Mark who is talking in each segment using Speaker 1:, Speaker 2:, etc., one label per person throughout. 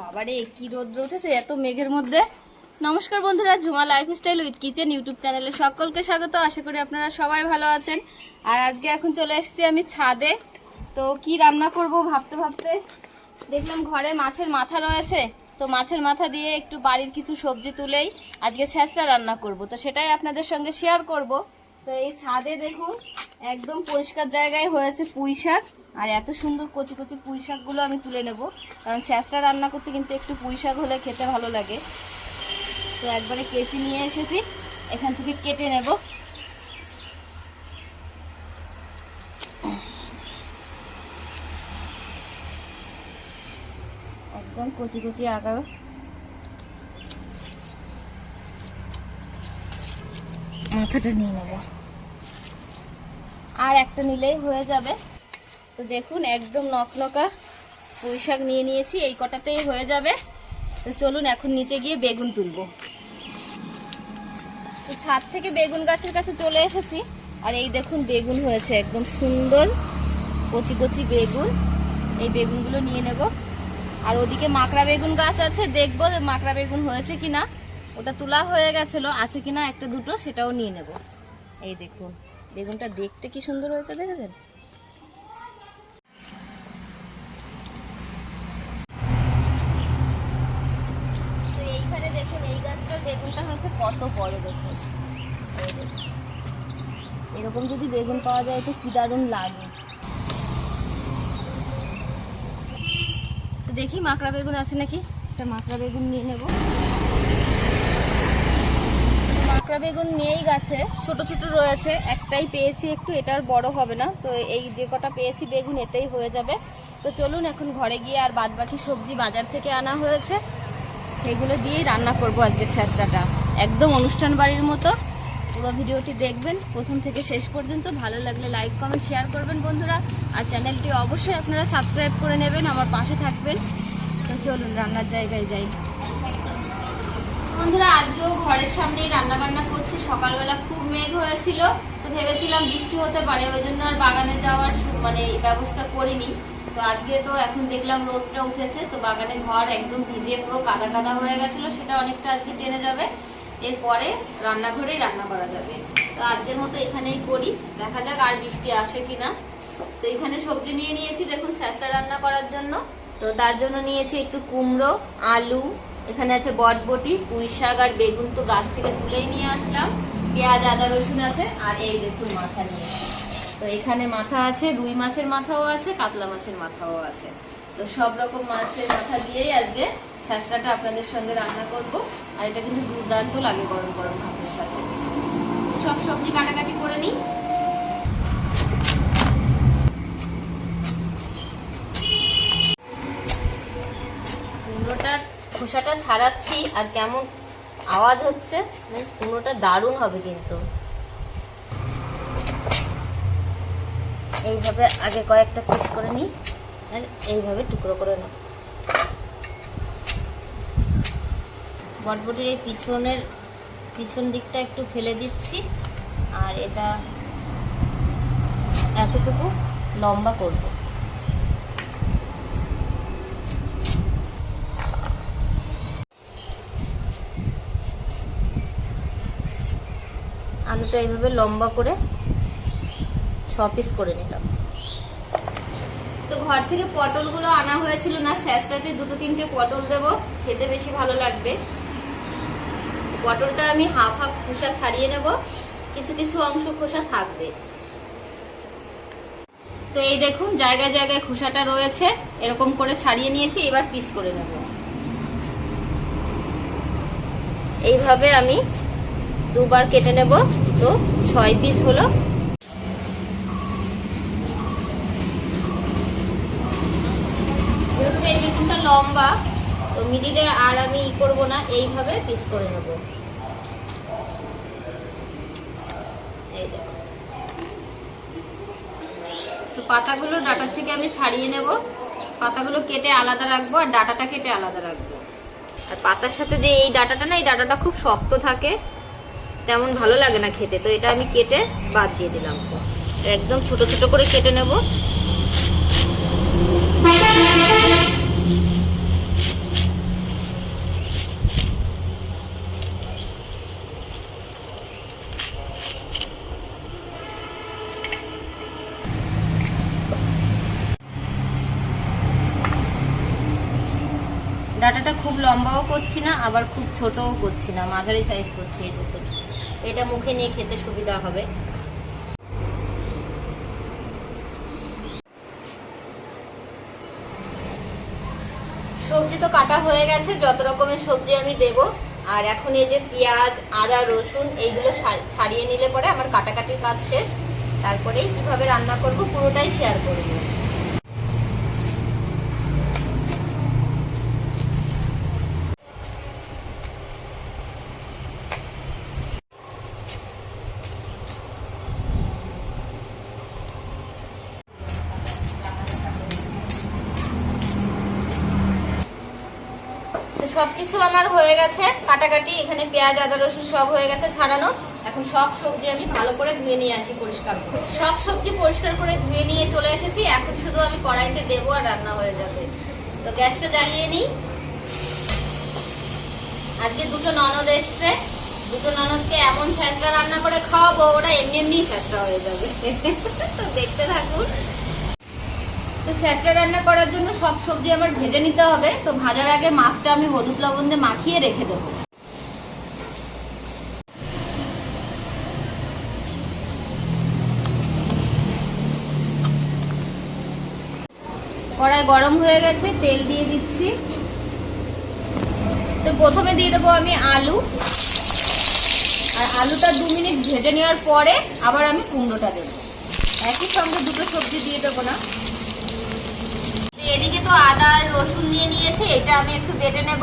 Speaker 1: বাবারে, কি রোদ্র উঠেছে, এত মেঘের মধ্যে। নমস্কার বন্ধুরা, Jhuma lifestyle with kitchen YouTube চ্যানেলে সকলকে স্বাগত। আশা করি আপনারা সবাই ভালো আছেন। আর আজকে এখন চলে এসেছি আমি ছাদে। তো কি রান্না করব ভাবতে ভাবতে? দেখলাম ঘরে মাছের মাথা রয়েছে। তো মাছের মাথা দিয়ে একটু বাড়ির কিছু সবজি তুলেই আজকে ছ্যাঁচড়া রান্না করব। তো সেটাই আপনাদের সঙ্গে শেয়ার করব। তো এই ছাদে দেখুন, একদম পরিষ্কার জায়গায় হয়েছে পুঁই শাক। আর এত সুন্দর কচি কচি পুঁই শাকগুলো আমি তুলে নেব। কারণ ছ্যাঁচড়া রান্না করতে কিন্তু একটু পুঁই শাক হলে খেতে ভালো লাগে। তো একবারে কেচি নিয়ে এসেছি। এখান থেকে কেটে নেব। একদম কচি কচি আঁকা মাথাটা নিয়ে নেব। আর একটা নিলেই হয়ে যাবে। তো দেখুন, একদম নকনকা পুঁই শাক নিয়ে নিয়েছি, এই কটাতেই হয়ে যাবে। তো চলুন এখন নিচে গিয়ে বেগুন তুলব। তো ছাদ থেকে বেগুন গাছের কাছে চলে এসেছি, আর এই দেখুন বেগুন হয়েছে, একদম সুন্দর কচি কচি বেগুন। এই বেগুনগুলো নিয়ে নেব। আর ওদিকে মাকড়া বেগুন গাছ আছে, দেখব মাকড়া বেগুন হয়েছে কিনা। ওটা তোলা হয়ে গেছিল, আছে কিনা একটা দুটো, সেটাও নিয়ে নেব। এই দেখুন, বেগুনটা দেখতে কি সুন্দর হয়েছে, দেখেছেন তো এইখানে দেখুন এই গাছটার হচ্ছে কত বড় দেখুন। এরকম যদি বেগুন পাওয়া যায়, তো কি দারুণ লাগে। দেখি মাকড়া বেগুন আছে নাকি? একটা মাকড়া বেগুন নিয়ে নেব। মাকড়া বেগুন নিয়েই গাছে ছোট ছোট রয়েছে, একটাই পেয়েছি একটু এটার বড় হবে না। তো এই যে কটা পেয়েছি বেগুন, এতেই হয়ে যাবে। তো চলুন এখন ঘরে গিয়ে আর বাদ বাকি সবজি বাজার থেকে আনা হয়েছে। সেগুলো দিয়েই রান্না করব আজকে ছ্যাঁচড়াটা একদম অনুষ্ঠান বাড়ির মতো। পুরো ভিডিওটি দেখবেন। প্রথম থেকে শেষ পর্যন্ত ভালো লাগলে লাইক কমেন্ট শেয়ার করবেন বন্ধুরা। আর চ্যানেলটি অবশ্যই আপনারা সাবস্ক্রাইব করে নেবেন, আমার পাশে থাকবেন। তো চলুন, রান্নার জায়গায় যাই। বন্ধুরা, আজকেও ঘরের সামনেই রান্না বান্না করছি। সকালবেলা খুব মেঘ হয়েছিল, তো ভেবেছিলাম বৃষ্টি হতে পারে ওই জন্য আর বাগানে যাওয়ার মানে ব্যবস্থা করিনি। তো আজকে তো এখন দেখলাম রোদটা উঠেছে, তো বাগানে ঘর একদম ভিজে পুরো কাদা কাদা হয়ে গেছিল, সেটা অনেকটা আজকে টেনে যাবে। এরপরে রান্নাঘরেই রান্না করা যাবে। তো আজকের মতো এখানেই করি। দেখা যাক আর বৃষ্টি আসে কিনা। তো এখানে সবজি নিয়ে নিয়েছি, দেখুন, স্যাঁচড়া রান্না করার জন্য। তো তার জন্য নিয়েছি একটু কুমড়ো, আলু, এখানে আছে বটবটি, পুঁই শাক আর বেগুন তো গাছ থেকে তুলেই নিয়ে আসলাম। পেঁয়াজ, আদা, রসুন আছে, আর এই দেখুন মাথা নিয়েছি। তো এখানে মাথা আছে, রুই মাছের মাথাও আছে, কাতলা মাছের মাথাও আছে। তো সব রকম মাছের মাথা দিয়েই আজকে ছ্যাঁচড়াটা আপনাদের সঙ্গে রান্না করব, আর এটা কিন্তু দুর্দান্ত লাগে গরম গরম ভাতের সাথে। সব সবজি কাটাকাটি করে নিই। খোসাটা ছাড়াচ্ছি, আর কেমন আওয়াজ হচ্ছে মানে কুমড়োটা দারুণ হবে কিন্তু। এইভাবে আগে কয়েকটা পিস করে নিই আর এইভাবে টুকরো করে নাও বটবটির এই পিছনের, পিছন দিকটা একটু ফেলে দিচ্ছি। আর এটা এতটুকু লম্বা করব। আলুটা এইভাবে লম্বা করে ছ পিস করে নিলাম। তো ঘর থেকে পটলগুলো আনা হয়েছিল না, স্যাঁচড়াতে দুটো তিনটে পটল দেবো, খেতে বেশি ভালো লাগবে। পটলটা আমি হাফ হাফ খোসা ছাড়িয়ে নেব। কিছু কিছু অংশ খোসা থাকবে। তো এই দেখুন, জায়গায় জায়গায় খোসাটা রয়েছে। এরকম করে ছাড়িয়ে নিয়েছি, এবার পিস করে নেব। এইভাবে আমি দুবার কেটে নেব। তো ছয় পিস হলো। এই বেগুনটা লম্বা, তো মিডিলে আর আমি ই করব না, এইভাবে পিস করে নেব। তো পাতাগুলো ডাটার থেকে আমি ছাড়িয়ে নেব। পাতাগুলো কেটে আলাদা রাখব আর ডাটাটা কেটে আলাদা রাখব। আর পাতার সাথে যে এই ডাটাটা না, এই ডাটাটা খুব শক্ত থাকে। তেমন ভালো লাগে না খেতে। তো এটা আমি কেটে বাদ দিয়ে দিলাম। একদম ছোট ছোট করে কেটে নেব। ডাটাটা খুব লম্বাও করছি না, আবার খুব ছোটও করছি না, মাঝারি সাইজ করছি এই দেখুন এটা মুখে নিয়ে খেতে সুবিধা হবে। সবজি তো কাটা হয়ে গেছে, যত রকমের সবজি আমি দেব। আর এখন এই যে পেঁয়াজ, আদা, রসুন, এইগুলো ছাড়িয়ে নিলে পরে আমার কাটাকাটির কাজ শেষ। তারপরেই কীভাবে রান্না করব পুরোটাই শেয়ার করব তো সবকিছু আমার হয়ে গেছে, কাটাকাটি, এখানে পেঁয়াজ, আদা, রসুন সব হয়ে গেছে ছাড়ানো। এখন সব সবজি আমি ভালো করে ধুয়ে নিয়ে আসি পরিষ্কার করে। সব সবজি পরিষ্কার করে ধুয়ে নিয়ে চলে এসেছি, এখন শুধু আমি কড়াইতে দেবো আর রান্না হয়ে যাবে। তো গ্যাসটা জ্বালিয়ে নিই। আজকে দুটো ননদ এসছে। দুটো ননদকে এমন ছ্যাঁচড়া রান্না করে খাওয়াবো, ওরা এমনি এমনি ছ্যাঁচড়া হয়ে যাবে। তো দেখতে থাকুন। তো ছ্যাঁচড়া রান্না করার জন্য সব সবজি আবার ভেজে নিতে হবে। তো ভাজার আগে মাছটা আমি হলুদ লবণ দিয়ে মাখিয়ে রেখে দেবো। কড়াই গরম হয়ে গেছে, তেল দিয়ে দিচ্ছি। তো প্রথমে দিয়ে দেবো আমি আলু। আর আলুটা দু মিনিট ভেজে নেওয়ার পরে আবার আমি কুমড়োটা দেবো। একই সঙ্গে দুটো সবজি দিয়ে দেবো না। এদিকে তো আদা রসুন নিয়ে নিয়েছে এটা আমি একটু বেটে নেব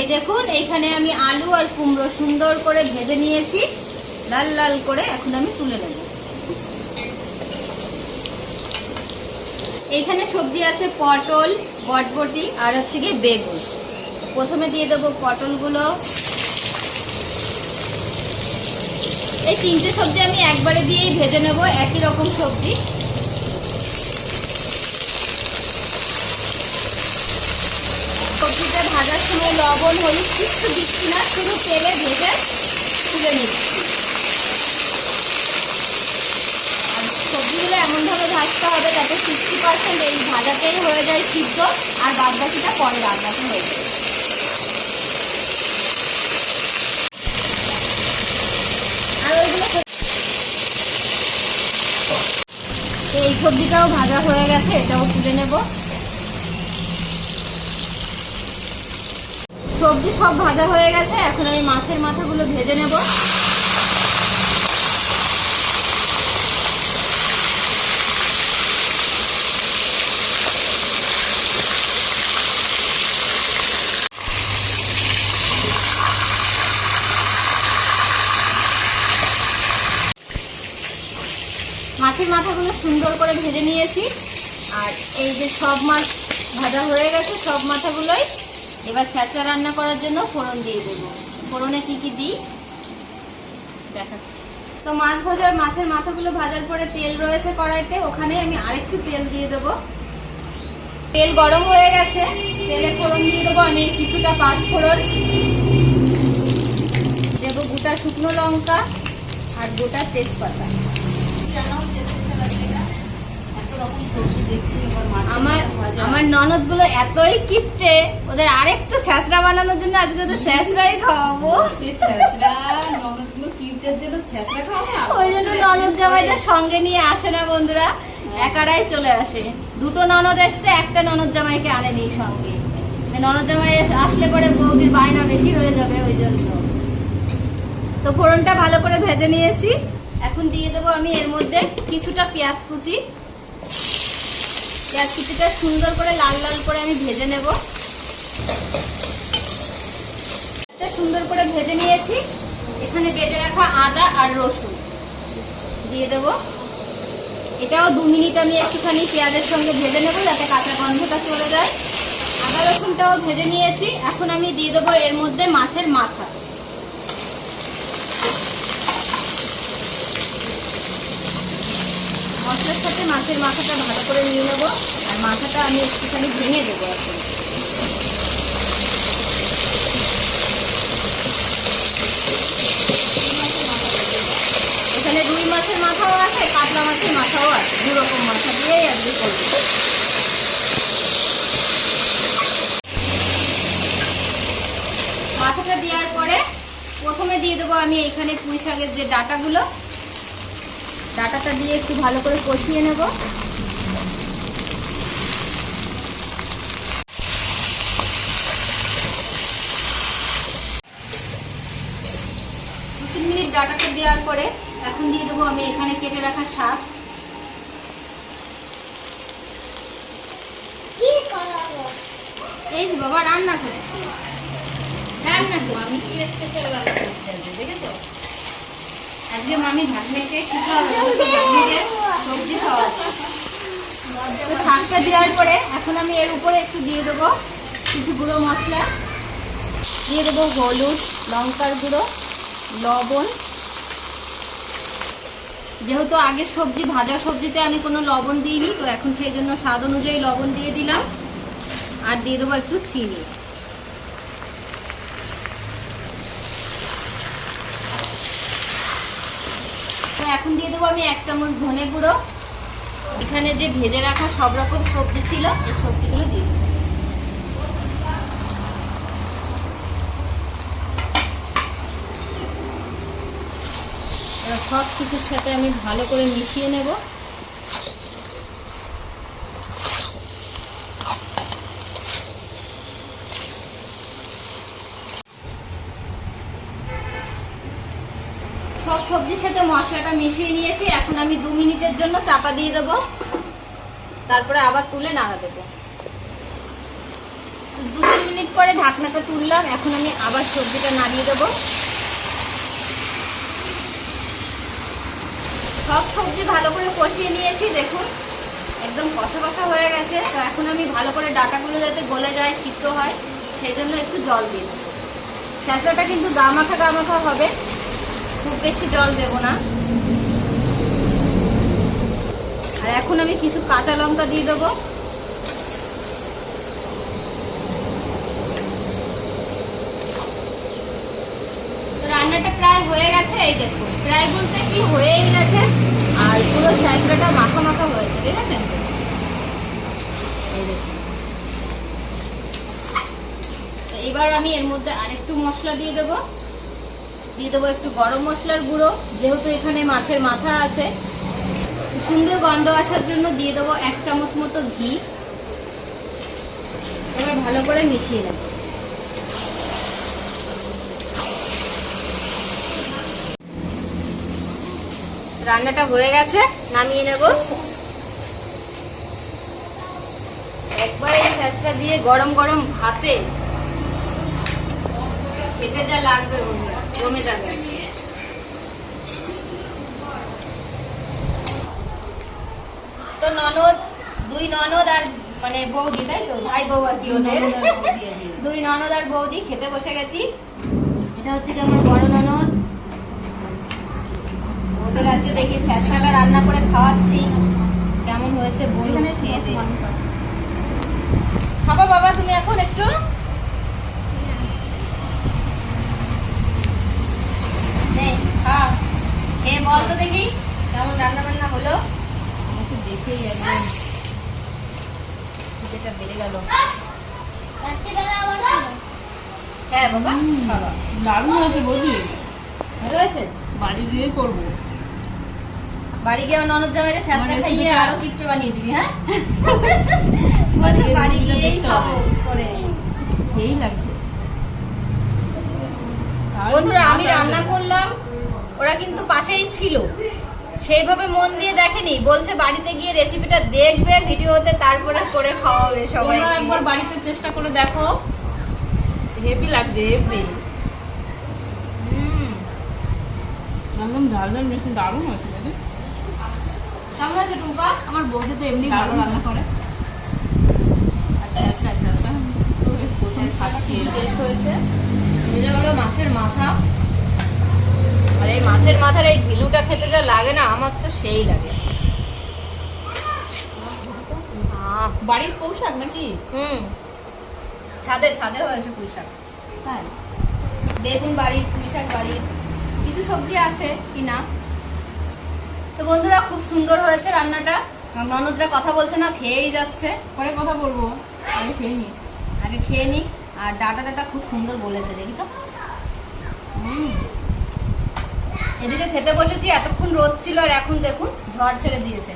Speaker 1: এই দেখুন এইখানে আমি আলু আর সুন্দর করে ভেজে নিয়েছি। লাল লাল করে এখন আমি তুলে নেব। এইখানে সবজি আছে পটল, বটবটি আর হচ্ছে গিয়ে বেগুন। প্রথমে দিয়ে দেবো পটলগুলো। এই তিনটে সবজি আমি একবারে দিয়েই ভেজে নেব, একই রকম সবজি। সবজিটা ভাজার সময় লবণ, হলুদ, কিছু দিচ্ছি না, শুধু তেলে ভেজে তুলে নিচ্ছি। সবজিগুলো এমনভাবে ভাজতে হবে যাতে সিক্সটি পার্সেন্ট এই ভাজাতেই হয়ে যায় সিদ্ধ, আর বাদ বাকিটা পরে রান্নাতে হয়ে যায় এই সবজিটাও ভাজা হয়ে গেছে, এটাও তুলে নেব। সবজি সব ভাজা হয়ে গেছে, এখন আমি মাছের মাথাগুলো ভেজে নেব। মাছের মাথাগুলো সুন্দর করে ভেজে নিয়েছি, আর এই যে সব মাছ ভাজা হয়ে গেছে, সব মাথাগুলোই এবার ছ্যাঁচা রান্না করার জন্য ফোড়ন দিয়ে দেবো। ফোড়নে কি কি দিই? দেখাচ্ছি। তো মাছ ভাজার মাছের মাথাগুলো ভাজার পরে তেল রয়েছে কড়াইতে, ওখানে আমি আরেকটু তেল দিয়ে দেবো। তেল গরম হয়ে গেছে, তেলে ফোড়ন দিয়ে দেবো আমি কিছুটা পাঁচ ফোড়ন। দেবো গোটা শুকনো লঙ্কা আর গোটা তেজপাতা। আমার আমার ননদগুলো এতই কিপটে ওদের আরেকটু ছ্যাঁচড়া বানানোর জন্য আজকে তো ছ্যাঁচড়াই খাওয়াবো। ওই জন্য ননদ জামাইটা সঙ্গে নিয়ে আসে না বন্ধুরা একারাই চলে আসে। দুটো ননদ এসছে একটা ননদ জামাইকে আনেনি সঙ্গে। ননদ জামাই আসলে পরে বৌদির বায়না বেশি হয়ে যাবে ওই জন্য। তো ফোড়নটা ভালো করে ভেজে নিয়েছি। এখন দিয়ে দেবো আমি এর মধ্যে কিছুটা পেঁয়াজ কুচি। পেঁয়াজ সুন্দর করে লাল লাল করে আমি ভেজে নেব। সুন্দর করে ভেজে নিয়েছি। এখানে বেটে রাখা আদা আর রসুন দিয়ে দেব। এটাও দু মিনিট আমি একটুখানি পেঁয়াজের সঙ্গে ভেজে নেব যাতে কাঁচা গন্ধটা চলে যায়। আদা রসুনটাও ভেজে নিয়েছি। এখন আমি দিয়ে দেবো এর মধ্যে মাছের মাথা। মশলার সাথে, মাছের মাথাটা ভালো করে নিয়ে নেব। আর মাথাটা আমি একটুখানি ভেঙে দেবো এখন রুই মাছের মাথাও আছে, কাতলা মাছের মাথাও আছে। দু রকম মাথা দিয়েই আজকে করব। মাথাটা দেওয়ার পরে প্রথমে দিয়ে দেবো আমি এখানে পুঁই শাকের যে ডাটাগুলো ডাটাটা দিয়ে একটু ভালো করে কষিয়ে নেব। দু তিন মিনিট ডাটাটা দেওয়ার পরে এখন দিয়ে দেবো আমি এখানে কেটে রাখা শাক। এই বাবা রান্না করে। রান্না করে।
Speaker 2: আমি কি স্পেশাল রান্না করছি দেখেছ?
Speaker 1: আজকে মামি ভাগ্নেকে কি খাওয়াবে? সবজি খাওয়াবে। তো শাকটা দেওয়ার পরে এখন আমি এর উপরে একটু দিয়ে দেবো কিছু গুঁড়ো মশলা। দিয়ে দেবো হলুদ, লঙ্কার গুঁড়ো, লবণ। যেহেতু আগের সবজি, ভাজা সবজিতে আমি কোনো লবণ দিইনি, তো এখন সেই জন্য স্বাদ অনুযায়ী লবণ দিয়ে দিলাম। আর দিয়ে দেবো একটু চিনি। এখন দিয়ে দেবো আমি এক চামচ ধনে গুঁড়ো। এখানে যে ভেজে রাখা সব রকম সবজি ছিল, এই সবজিগুলো দিয়ে দেবো। সব কিছুর সাথে আমি ভালো করে মিশিয়ে নেব সব সবজির সাথে মশলাটা মিশিয়ে নিয়েছি। এখন আমি দু মিনিটের জন্য চাপা দিয়ে দেবো। তারপরে আবার তুলে নাড়া দেবো। দু তিন মিনিট পরে ঢাকনাটা তুললাম। এখন আমি আবার সবজিটা নাড়িয়ে দেবো। সব সবজি ভালো করে কষিয়ে নিয়েছি, দেখুন। একদম কষা কষা হয়ে গেছে। তো এখন আমি ভালো করে ডাটাগুলো যাতে গলে যায়, সিদ্ধ হয়, সেই জন্য একটু জল দিয়ে দেবো। স্যাঁচড়াটা কিন্তু গামাখা গামাখা হবে। বেশি জল দেব না। আর এখন আমি কিছু কাঁচা লঙ্কা দিয়ে দেবো। রান্নাটা প্রায় হয়ে গেছে, এই দেখুন প্রায় বলতে কি হয়েই গেছে, আর পুরো স্যাঁচড়াটা মাখা মাখা হয়েছে, ঠিক আছে? এবার আমি এর মধ্যে আরেকটু মশলা দিয়ে দেবো। দিয়ে দেবো একটু গরম মশলার গুঁড়ো, যেহেতু এখানে মাছের মাথা আছে। সুন্দর গন্ধ আসার জন্য দিয়ে দেবো এক চামচ মতো ঘি। এবার ভালো করে মিশিয়ে নেব। রান্নাটা হয়ে গেছে, নামিয়ে নেব। একবার এই স্যাঁচটা দিয়ে গরম গরম ভাতে। খেতে যা লাগবে বন্ধুরা। জমে যাবে তো ননদ দুই ননদ আর মানে বৌদি তাই তো? ভাই বউ আর কি ওদের। দুই ননদ আর বৌদি খেতে বসে গেছি। এটা হচ্ছে কি আমার বড় ননদ। ওদের আজকে দেখি স্যাঁচড়াটা রান্না করে খাওয়াচ্ছি। কেমন হয়েছে বলুন। খাবা বাবা তুমি এখন একটু? নে, খা। খেয়ে বল তো দেখি কেমন রান্না বান্না হলো?
Speaker 2: আমাকে দেখেই একদম খিদেটা বেড়ে গেল।
Speaker 1: হ্যাঁ বাবা
Speaker 2: দারুণ
Speaker 1: ভালো
Speaker 2: বাড়ি করব।
Speaker 1: গিয়ে আমার ননদ জামাইরে স্যাঁচড়া
Speaker 2: মানে
Speaker 1: খাইয়ে আরও কিপটে বানিয়ে দিবি হ্যাঁ?
Speaker 2: বাড়ি গিয়ে
Speaker 1: বাড়ি গিয়েই খাব করে
Speaker 2: সেই লাগছে।
Speaker 1: বন্ধুরা আমি রান্না করলাম ওরা কিন্তু পাশেই ছিল। সেইভাবে মন দিয়ে দেখেনি বলছে বাড়িতে গিয়ে রেসিপিটা দেখবে ভিডিওতে তারপরে করে খাওয়াবে সবাই
Speaker 2: একবার বাড়িতে চেষ্টা করে দেখো। হেভি লাগছে হেভি একদম ঝাল ঝাল মিষ্টি দারুণ হয়েছে
Speaker 1: কেমন আছে টুম্পা?
Speaker 2: আমার বৌদি তো এমনি ভালো রান্না করে। আচ্ছা আচ্ছা আচ্ছা আচ্ছা। প্রথম খাচ্ছি।
Speaker 1: টেস্ট হয়েছে। এটা হলো মাছের মাথা। আর এই মাছের মাথার এই ঘিলুটা খেতে যা লাগে না আমার তো সেই লাগে।
Speaker 2: বাড়ির পোশাক নাকি?
Speaker 1: হুম। ছাদে ছাদে হয়েছে পুঁই শাক
Speaker 2: তাই?
Speaker 1: বেগুন বাড়ির পুঁই শাক বাড়ির কিছু সবজি আছে কিনা। তো বন্ধুরা খুব সুন্দর হয়েছে রান্নাটা। ননদরা কথা বলছে না খেয়েই যাচ্ছে।
Speaker 2: পরে কথা বলব। আগে খেয়ে নি।
Speaker 1: আগে খেয়ে নিক আর ডাটা ডাটা খুব সুন্দর বলেছে দেখি তো। এদিকে খেতে বসেছি এতক্ষণ রোদ ছিল আর এখন দেখুন ঝড় ছেড়ে দিয়েছে।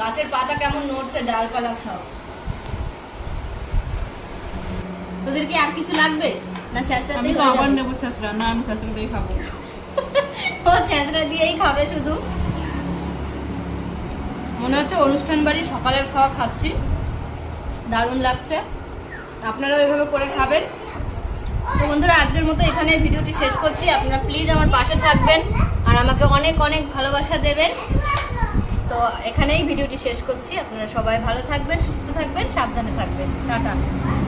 Speaker 1: গাছের পাতা কেমন নড়ছে ডালপালা সব। তোদের কি আর কিছু লাগবে? না
Speaker 2: আমি
Speaker 1: দিয়ে
Speaker 2: আবার নেব ছাঁচড়া না আমি দিয়ে খাব।
Speaker 1: ও ছেঁচড়া দিয়েই খাবে শুধু। মনে হচ্ছে অনুষ্ঠান বাড়ি সকালের খাওয়া খাচ্ছি। দারুণ লাগছে। আপনারাও এভাবে করে খাবেন। তো বন্ধুরা, আজকের মতো এখানে ভিডিওটি শেষ করছি। আপনারা প্লিজ আমার পাশে থাকবেন আর আমাকে অনেক অনেক ভালোবাসা দেবেন। তো এখানেই ভিডিওটি শেষ করছি। আপনারা সবাই ভালো থাকবেন, সুস্থ থাকবেন, সাবধানে থাকবেন। টাটা।